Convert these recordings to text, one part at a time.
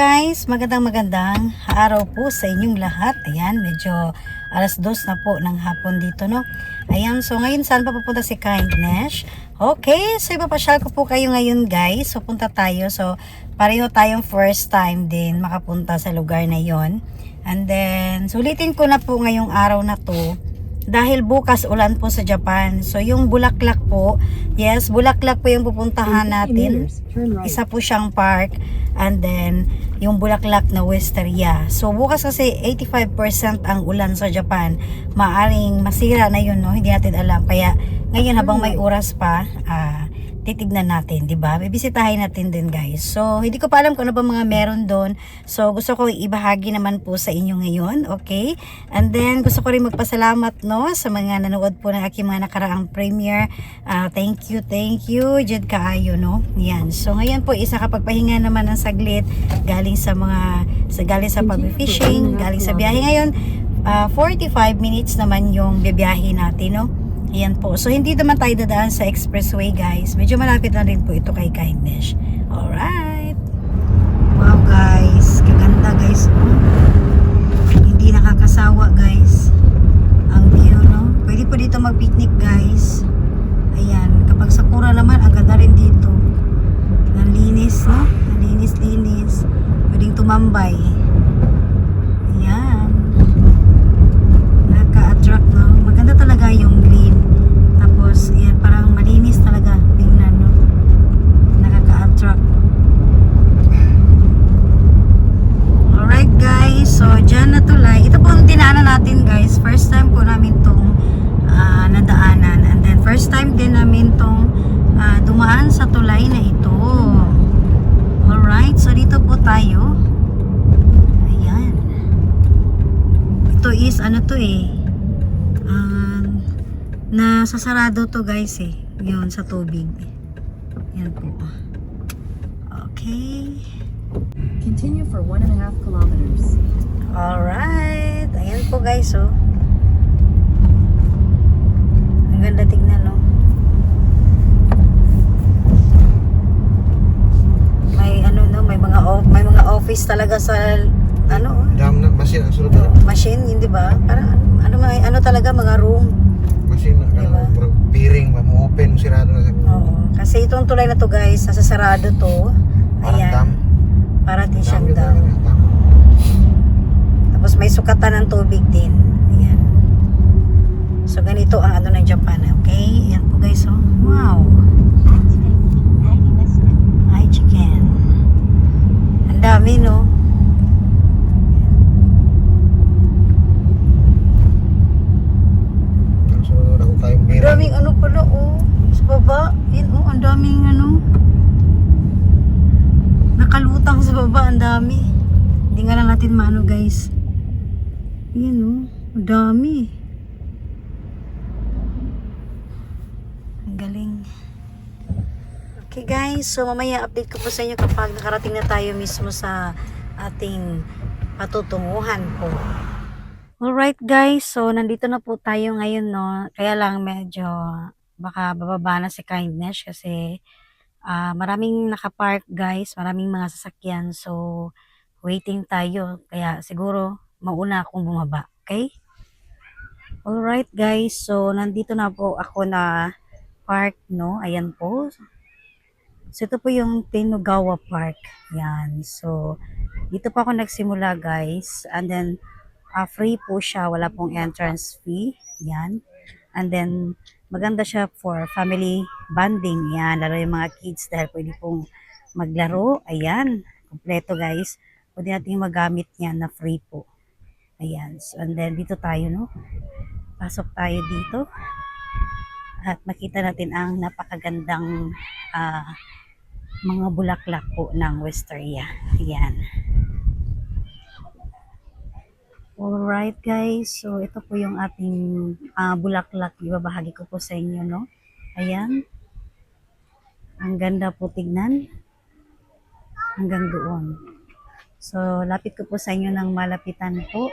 guys, magandang magandang araw po sa inyong lahat. Ayan, medyo alas dos na po ng hapon dito, no? Ayan, so ngayon saan pa pupunta si Kindness? Okay, so ipapasyal ko po kayo ngayon guys. So punta tayo. So pareho tayong first time din makapunta sa lugar na yon. And then, sulitin ko na po ngayong araw na to dahil bukas ulan po sa Japan. So yung Bulaklak po, yes, Bulaklak po yung pupuntahan natin. Isa po siyang park and then yung Bulaklak na Wisteria. So bukas kasi 85% ang ulan sa Japan. Maaring masira na yun, no? Hindi natin alam. Kaya ngayon habang may oras pa, ah, titignan natin, 'di ba? Bibisitahin natin din, guys. So, hindi ko pa alam kung ano ba mga meron doon. So, gusto ko ibahagi naman po sa inyo ngayon, okay? And then gusto ko rin magpasalamat no sa mga nanood po ng aking mga nakaraang premiere. Ah, thank you, thank you, Jed Kaayo, no? Yan. So, ngayon po isa kapagpahinga naman ng saglit galing sa mga sa galing sa pag-fishing, galing sa biyahe ngayon. ah, 45 minutes naman yung bibiyahe natin, no? Ayan po. So, hindi naman tayo dadaan sa expressway, guys. Medyo malapit na rin po ito kay Kindness. Alright. Wow, guys. Kaganda, guys. Oh. Hindi nakakasawa, guys. Ang view, no? Pwede po dito mag-picnic, guys. Ayan. Kapag sakura naman, ang ganda rin dito. Ang linis, no? Ang linis-linis. Pwedeng tumambay. Ayan. Nakaka-attract, no? Maganda talaga yung green. Tapos, yan, parang malinis talaga. Tingnan, no? Nakaka-attract. Alright, guys. So, dyan na tulay. Ito po ang dinaanan natin, guys. First time po namin tong ah, nadaanan. And then, first time din namin tong ah, dumaan sa tulay na ito. Alright. So, dito po tayo. Ayan. Ito is, ano to eh. Um, nasasarado to guys eh. Yun, sa tubig. Yan po. Okay. Continue for one and a half kilometers. Alright. Ayan po guys, oh. Ang ganda tignan, no? May ano, no? May mga, may mga office talaga sa, ano, Dam na, machine ang sulod na. machine, hindi ba? Parang, ano, may, ano talaga, mga room. Machine na, Diba? diba? piring, ma-open, sirado na. Oo. Kasi itong tulay na to guys, nasasarado to. Parang Ayan. dam. Para din siyang Dam, dam. yun, dam. Tapos may sukatan ng tubig din. Ayan. So ganito ang ano ng Japan. Okay? Ayan po guys. Oh. Wow. Ay, chicken. Ang dami, no? Ang Ang piring. daming ano pala, oh. Sa baba. Yan, oh. Ang daming ano. Nakalutang sa baba. Ang dami. Hindi nga lang natin maano, guys. Yan, oh. Ang dami. Ang galing. Okay guys, so mamaya update ko po sa inyo kapag nakarating na tayo mismo sa ating patutunguhan po. Alright guys, so nandito na po tayo ngayon no. Kaya lang medyo baka bababa na si Kindness kasi ah, maraming nakapark guys, maraming mga sasakyan. So waiting tayo. Kaya siguro mauna akong bumaba. Okay? Alright guys, so nandito na po ako na park no. Ayan po. So ito po yung Tinugawa Park. Yan. So dito pa ako nagsimula guys. And then ah, free po siya. Wala pong entrance fee. Yan. And then maganda siya for family bonding. Yan. Lalo yung mga kids dahil pwede pong maglaro. Ayan. Kompleto guys. Pwede natin magamit niya na free po. Ayan. So, and then dito tayo no. Pasok tayo dito. At makita natin ang napakagandang ah, mga bulaklak po ng Wisteria. Ayan. Alright guys, so ito po yung ating ah, bulaklak. Ibabahagi ko po sa inyo, no? Ayan. Ang ganda po tignan. Hanggang doon. So, lapit ko po sa inyo ng malapitan po.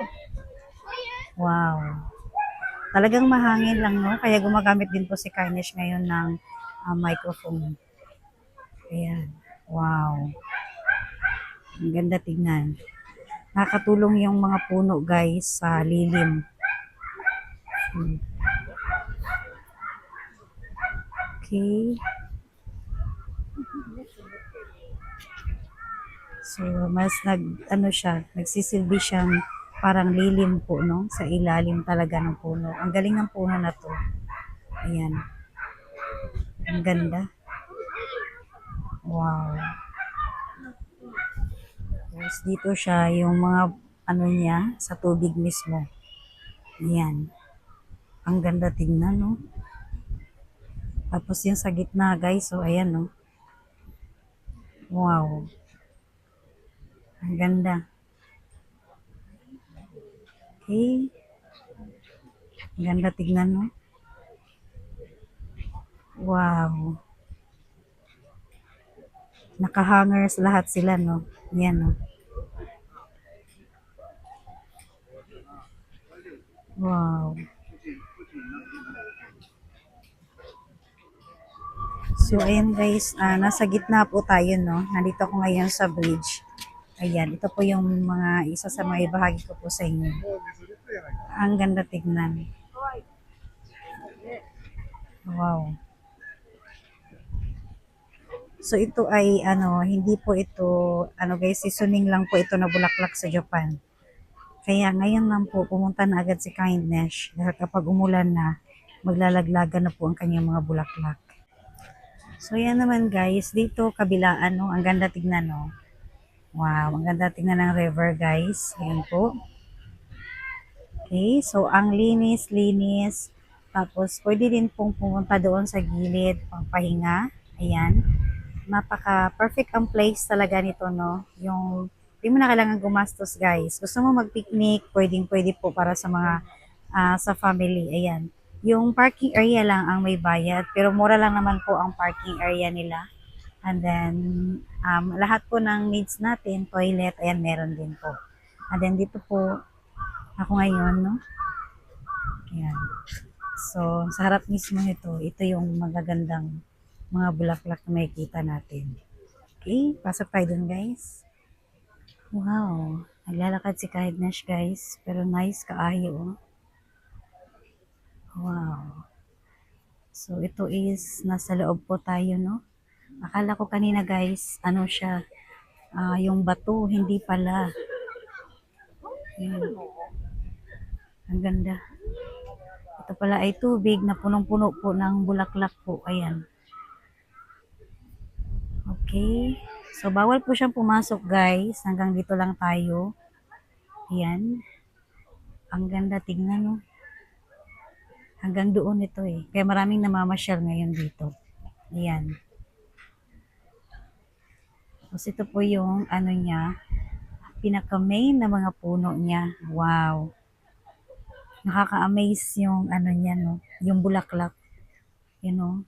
Wow. Talagang mahangin lang, no? Kaya gumagamit din po si Carnish ngayon ng ah, microphone. Ayan. Wow. Ang ganda tingnan. Nakakatulong yung mga puno guys sa lilim. Okay. So, mas nag, ano siya, nagsisilbi siyang parang lilim po, no? Sa ilalim talaga ng puno. Ang galing ng puno na to. Ayan. Ang ganda. Wow. Tapos dito siya, yung mga ano niya, sa tubig mismo. Ayan. Ang ganda tingnan, no? Tapos yung sa gitna, guys, so ayan, no? Wow. Ang ganda. Okay. Ang ganda tignan, no? Wow. Naka-hangers lahat sila, no? Yan, no? Wow. So, ayan guys, ah, nasa gitna po tayo, no? Nandito ako ngayon sa bridge. Ayan, ito po yung mga isa sa mga ibahagi ko po sa inyo. Ang ganda tignan. Wow. So ito ay ano, hindi po ito ano guys, seasoning lang po ito na bulaklak sa Japan. Kaya ngayon lang po pumunta na agad si Kindness kapag umulan na, maglalaglagan na po ang kanyang mga bulaklak. So yan naman guys, dito kabilaan no, ang ganda tignan no. Wow, ang ganda tingnan ng river guys. Ayan po. Okay, so ang linis, linis. Tapos pwede din pong pumunta doon sa gilid, pangpahinga. Ayan. Napaka perfect ang place talaga nito, no? Yung, di mo na kailangan gumastos guys. Gusto mo mag-picnic, pwedeng pwede po para sa mga, ah, sa family. Ayan. Yung parking area lang ang may bayad, pero mura lang naman po ang parking area nila. And then, um, lahat po ng needs natin, toilet, ayan, meron din po. And then, dito po, ako ngayon, no? Ayan. So, sa harap mismo nito, ito yung magagandang mga bulaklak na makikita natin. Okay, pasok tayo dun, guys. Wow. Naglalakad si Kindness, guys. Pero nice kaayo. Wow. So, ito is, nasa loob po tayo, no? Akala ko kanina guys, ano siya, ah, yung bato, hindi pala. Yun. Ang ganda. Ito pala ay tubig na punong-puno po ng bulaklak po. Ayan. Okay. So, bawal po siyang pumasok guys. Hanggang dito lang tayo. Ayan. Ang ganda tingnan no. Hanggang doon ito eh. Kaya maraming namamasyal ngayon dito. Ayan. Tapos ito po yung ano niya, pinaka-main na mga puno niya. Wow. Nakaka-amaze yung ano niya, no? Yung bulaklak. You know?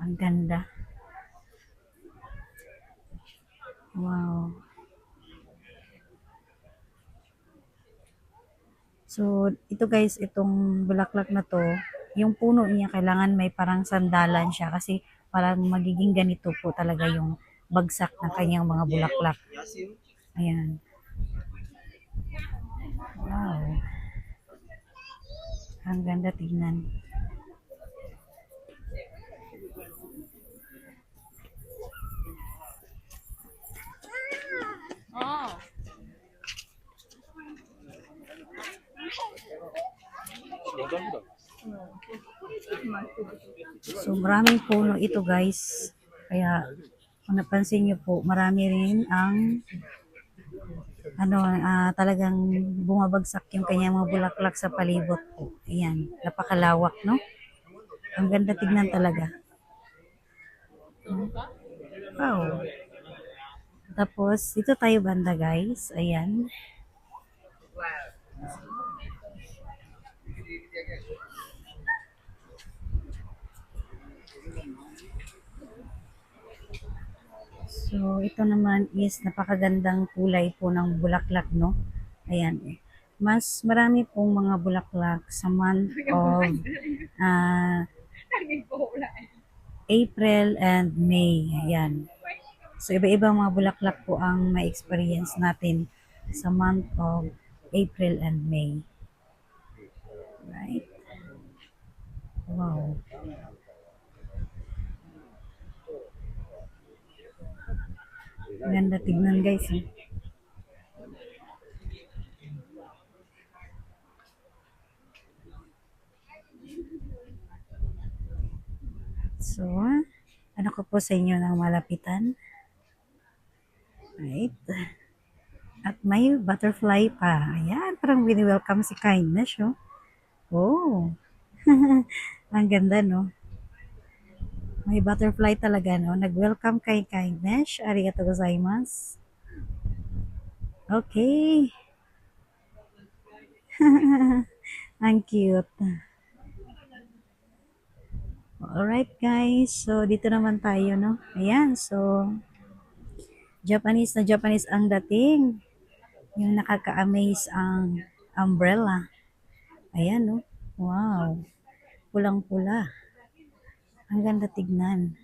Ang ganda. Wow. So, ito guys, itong bulaklak na to, yung puno niya kailangan may parang sandalan siya kasi parang magiging ganito po talaga yung bagsak ng kanyang mga bulaklak. Ayan. Wow. Ang ganda tignan. So, maraming puno ito guys. Kaya, kung napansin nyo po, marami rin ang ano, ah, talagang bumabagsak yung kanyang mga bulaklak sa palibot po. Ayan, napakalawak, no? Ang ganda tignan talaga. Hmm. Wow. Tapos, dito tayo banda guys. Ayan. So, ito naman is napakagandang kulay po ng bulaklak, no? Ayan. eh. Mas marami pong mga bulaklak sa month of ah, April and May. Ayan. So, iba-ibang mga bulaklak po ang may experience natin sa month of April and May. Right? Wow. Ganda tignan guys. Eh. So, ano ko po sa inyo ng malapitan? Right. At may butterfly pa. Ayan, parang wini-welcome si Kindness, oh. Oh. Ang ganda, no? May butterfly talaga, no? Nag-welcome kay Kindness. Arigato gozaimasu. Okay. Ang cute. Alright, guys. So, dito naman tayo, no? Ayan, so, Japanese na Japanese ang dating. Yung nakaka-amaze ang umbrella. Ayan, no? Wow. Pulang-pula. Ang ganda tignan.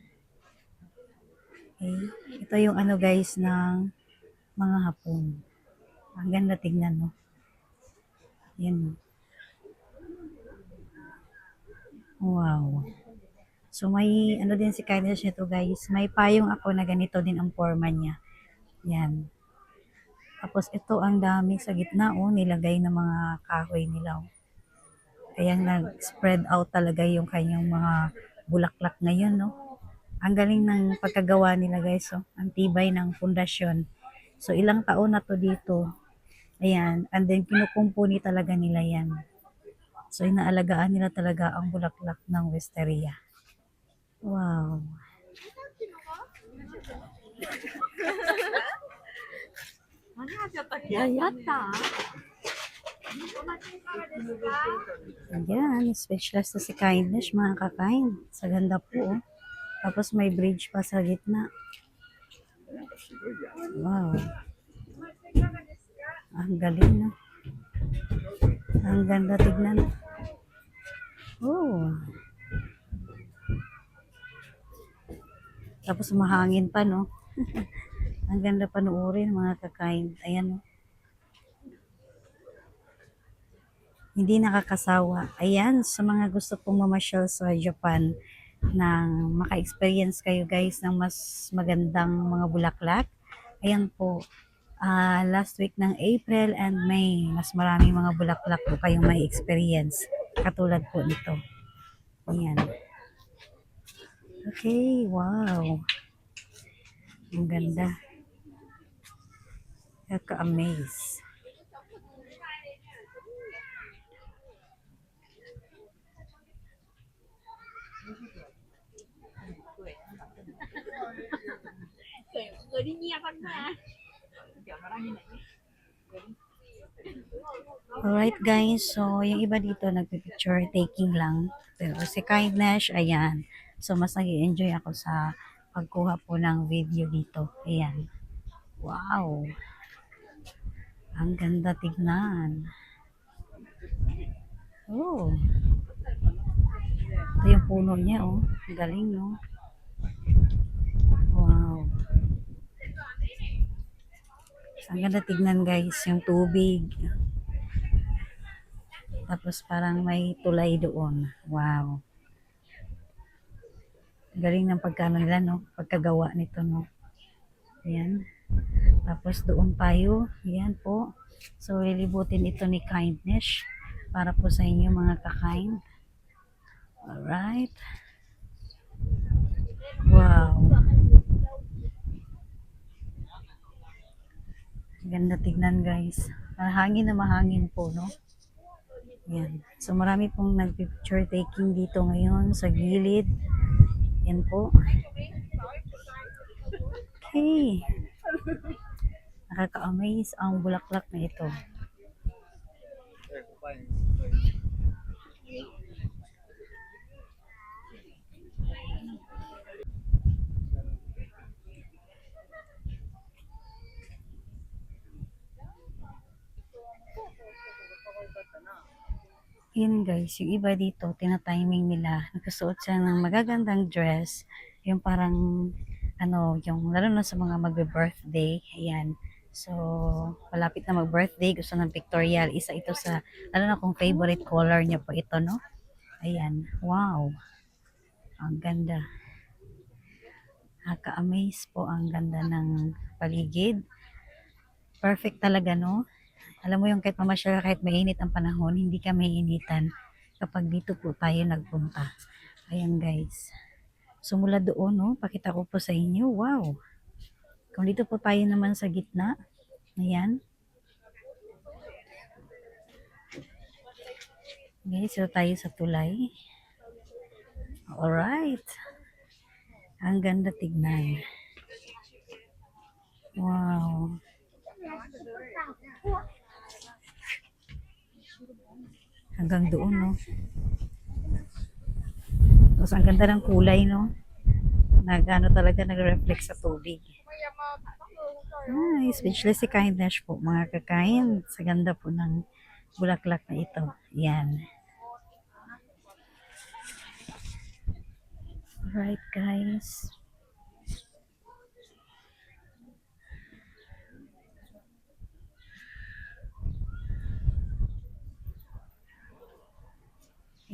Okay. Ito yung ano guys ng mga hapon. Ang ganda tignan, no? Ayan. Wow. So may ano din si kindness nito guys. May payong ako na ganito din ang forma niya. Yan. Tapos ito ang dami sa gitna oh, nilagay ng mga kahoy nila. Oh. Kaya nag-spread out talaga yung kanyang mga bulaklak ngayon, no? Ang galing ng pagkagawa nila guys, oh. Ang tibay ng pundasyon. So ilang taon na to dito. Ayan, and then kinukumpuni talaga nila yan. So inaalagaan nila talaga ang bulaklak ng wisteria. Wow. Ayan, speechless na si Kindness, mga kakain. Sa ganda po. oh. Tapos may bridge pa sa gitna. Wow. Ang galing na. Ang ganda tignan. Oh. Tapos mahangin pa, no? Ang ganda panuorin, mga kakain. Ayan, no? Hindi nakakasawa. Ayan, sa mga gusto pong mamasyal sa Japan, nang maka-experience kayo guys ng mas magandang mga bulaklak. Ayan po, ah, last week ng April and May, mas maraming mga bulaklak po kayong may experience. Katulad po nito. Ayan. Okay, wow. Ang ganda. Kaka-amaze. Alright guys, so yung iba dito nagpipicture taking lang. Pero si Kindness, ayan. So mas nag enjoy ako sa pagkuha po ng video dito. Ayan. Wow. Ang ganda tignan. Oh. Ito yung puno niya, oh. Galing, no? Wow. Ang ganda tignan, guys. Yung tubig. Tapos parang may tulay doon. Wow. Galing ng pagkano nila, no? Pagkagawa nito, no? Ayan. Tapos doon tayo. Ayan po. So, lilibutin ito ni kindness para po sa inyo mga kakain. Alright. Wow. Ganda tignan guys. Mahangin na mahangin po, no? Yan. So marami pong nag-picture taking dito ngayon sa gilid. Yan po. Okay. Nakaka-amaze ang bulaklak na ito. Yun guys, yung iba dito, tinatiming nila. Nagkasuot siya ng magagandang dress. Yung parang ano, yung lalo na sa mga magbe-birthday, ayan. So, malapit na mag-birthday, gusto ng pictorial. Isa ito sa, lalo na kung favorite color niya po ito, no? Ayan, wow. Ang ganda. Nakaka-amaze po ang ganda ng paligid. Perfect talaga, no? Alam mo yung kahit mamasyal ka, kahit mainit ang panahon, hindi ka maiinitan kapag dito po tayo nagpunta. Ayan guys. Sumula doon, no? Pakita ko po sa inyo. Wow. Kung dito po tayo naman sa gitna. Ayan. Guys, dito tayo sa tulay. Alright. Ang ganda tignan. Wow. Hanggang doon, no? Tapos ang ganda ng kulay, no? Nagano talaga nag-reflect sa tubig. Ay, speechless si kindness po, mga kakain. Sa ganda po ng bulaklak na ito. Yan. Alright, guys.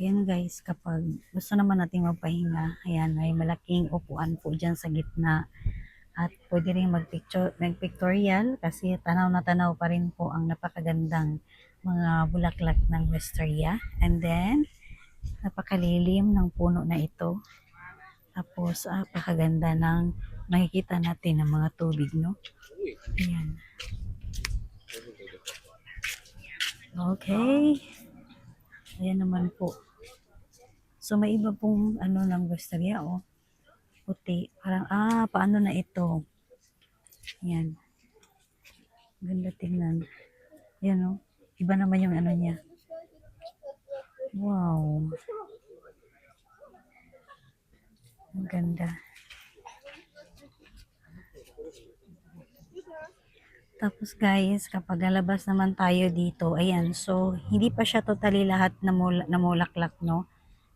Ayan guys, kapag gusto naman natin magpahinga, ayan, may malaking upuan po dyan sa gitna. At pwede rin mag-picture, mag-pictorial kasi tanaw na tanaw pa rin po ang napakagandang mga bulaklak ng wisteria. And then, napakalilim ng puno na ito. Tapos, napakaganda ng nakikita natin ng mga tubig, no? Ayan. Okay. Ayan naman po. So, may iba pong ano ng wisteria, oh. Puti. Parang, ah, paano na ito? Ayan. Ganda tingnan. Ayan, oh. Iba naman yung ano niya. Wow. Ang ganda. Tapos guys, kapag lalabas naman tayo dito, ayan, so hindi pa siya totally lahat na mul- namulaklak, no?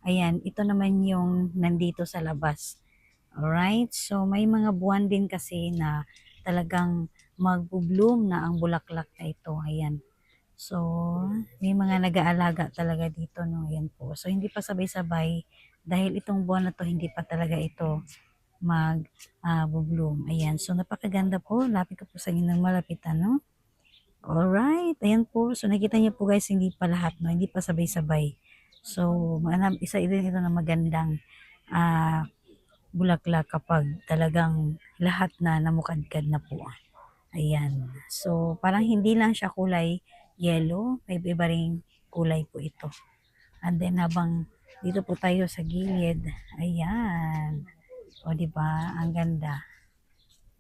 Ayan, ito naman yung nandito sa labas. Alright, so may mga buwan din kasi na talagang magbo-bloom na ang bulaklak na ito. Ayan. So, may mga nag-aalaga talaga dito, no? Ayan po. So, hindi pa sabay-sabay dahil itong buwan na to hindi pa talaga ito mag ah, bloom. Ayan. So, napakaganda po. Lapit ko po sa inyo ng malapitan, no? Alright. Ayan po. So, nakita niyo po guys, hindi pa lahat, no? Hindi pa sabay-sabay. So, isa din ito na magandang ah, bulaklak kapag talagang lahat na namukadkad na po. Ayan. So, parang hindi lang siya kulay yellow. May iba ring kulay po ito. And then, habang dito po tayo sa gilid, ayan. O, ba Ang ganda.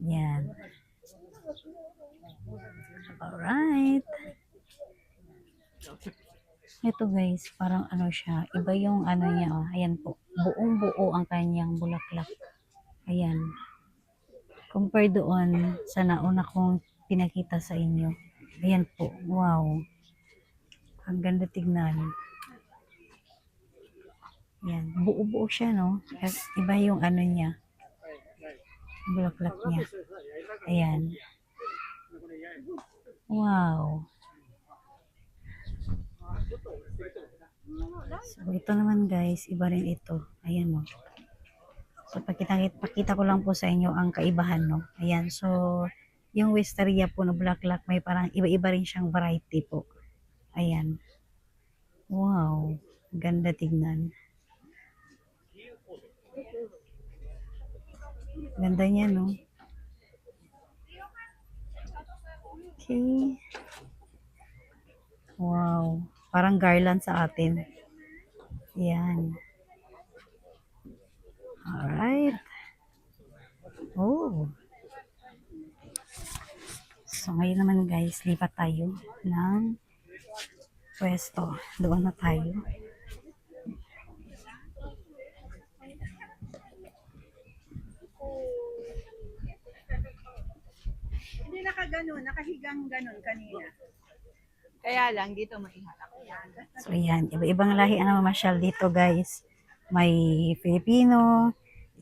Yan. Alright. Ito guys, parang ano siya, iba yung ano niya, oh. ayan po, buong buo ang kanyang bulaklak. Ayan. Compare doon sa nauna kong pinakita sa inyo. Ayan po, wow. Ang ganda tignan. Yan, buo-buo siya, no? Iba yung ano niya, bulaklak niya. Ayan. Wow. So, ito naman guys, iba rin ito. Ayan mo. So, pakita, pakita ko lang po sa inyo ang kaibahan, no? Ayan, so, yung wisteria po na bulaklak, may parang iba-iba rin siyang variety po. Ayan. Wow. Ganda tignan. Ganda niya, no? Okay. Parang garland sa atin. Yan. Alright. Oh. So, ngayon naman guys, lipat tayo ng pwesto. Doon na tayo. Hindi nakaganon, nakahigang ganon kanina. Kaya lang, dito maiharap. So, yan. Iba-ibang lahi ang mamasyal dito, guys. May Filipino,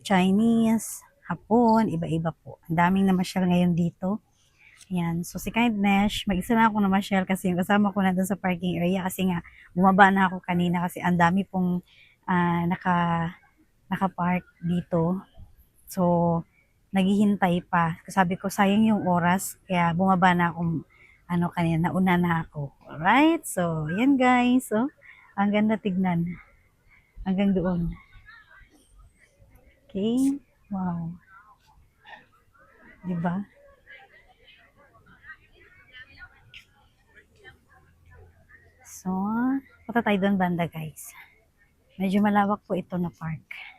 Chinese, hapon, iba-iba po. Ang daming namasyal ngayon dito. Ayan. So, si Kindness, mag-isa na ako namasyal kasi yung kasama ko na doon sa parking area kasi nga, bumaba na ako kanina kasi ang dami pong ah, naka, naka-park dito. So, naghihintay pa. Sabi ko, sayang yung oras, kaya bumaba na ako, ano kanina, nauna na ako. Alright? So, yan guys. So, ang ganda tignan. Hanggang doon. Okay? Wow. Diba? So, punta tayo doon banda guys. Medyo malawak po ito na park.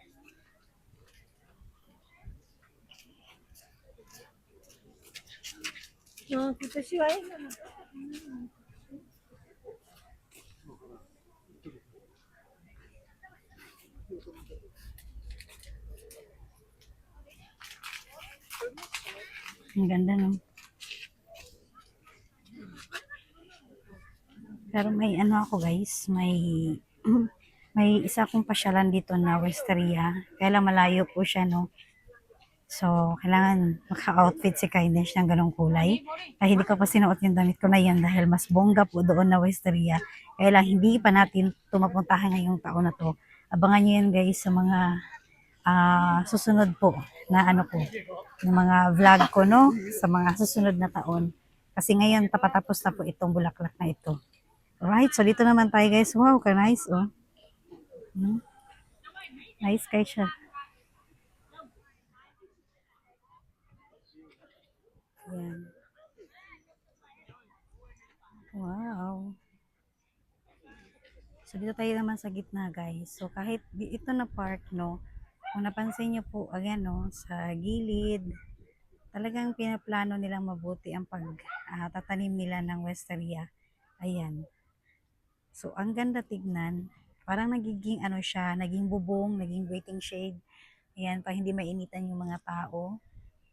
Ang ganda no? Pero may ano ako guys, may may isa akong pasyalan dito na Westeria. Kaya lang malayo po siya no. So, kailangan maka-outfit si Kindness ng ganong kulay. Kaya hindi ko pa sinuot yung damit ko na yan dahil mas bongga po doon na Westeria. Kaya lang hindi pa natin tumapuntahan ngayong taon na to. Abangan nyo yan guys sa mga ah, susunod po na ano po, ng mga vlog ko no, sa mga susunod na taon. Kasi ngayon tapatapos na po itong bulaklak na ito. Alright, so dito naman tayo guys. Wow, ka nice oh. Hmm. Nice guys siya. Ayan. Wow. So dito tayo naman sa gitna guys. So kahit ito na park no, kung napansin niyo po, ayan no, sa gilid, talagang pinaplano nilang mabuti ang pag ah, tatanim nila ng Westeria. Ayan. So, ang ganda tignan. Parang nagiging ano siya, naging bubong, naging waiting shade. Ayan, para hindi mainitan yung mga tao.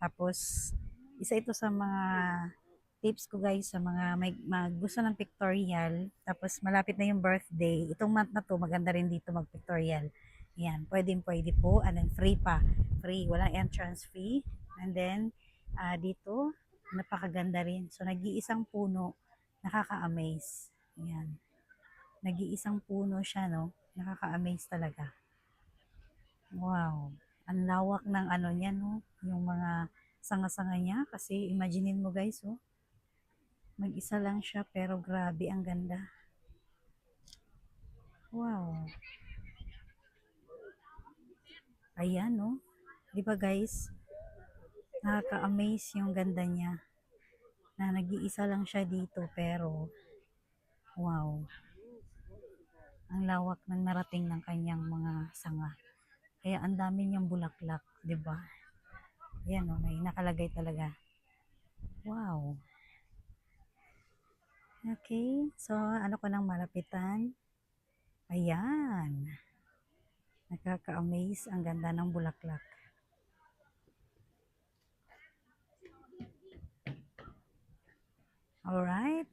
Tapos, isa ito sa mga tips ko guys sa mga may, mag, gusto ng pictorial. Tapos, malapit na yung birthday. Itong month na to, maganda rin dito mag-pictorial. Ayan, pwede pwede po. And then, free pa. Free. Walang entrance fee. And then, ah, dito, napakaganda rin. So, nag-iisang puno, nakaka-amaze. Ayan nag-iisang puno siya, no? Nakaka-amaze talaga. Wow. Ang lawak ng ano niya, no? Yung mga sanga-sanga niya. Kasi imaginein mo guys, oh. Mag-isa lang siya, pero grabe ang ganda. Wow. Ayan, no? Di ba guys? Nakaka-amaze yung ganda niya. Na nag-iisa lang siya dito, pero wow ang lawak ng narating ng kanyang mga sanga. Kaya ang dami niyang bulaklak, 'di ba? Ayan oh, may nakalagay talaga. Wow. Okay, so ano ko nang malapitan? Ayan. Nakaka-amaze ang ganda ng bulaklak. Alright.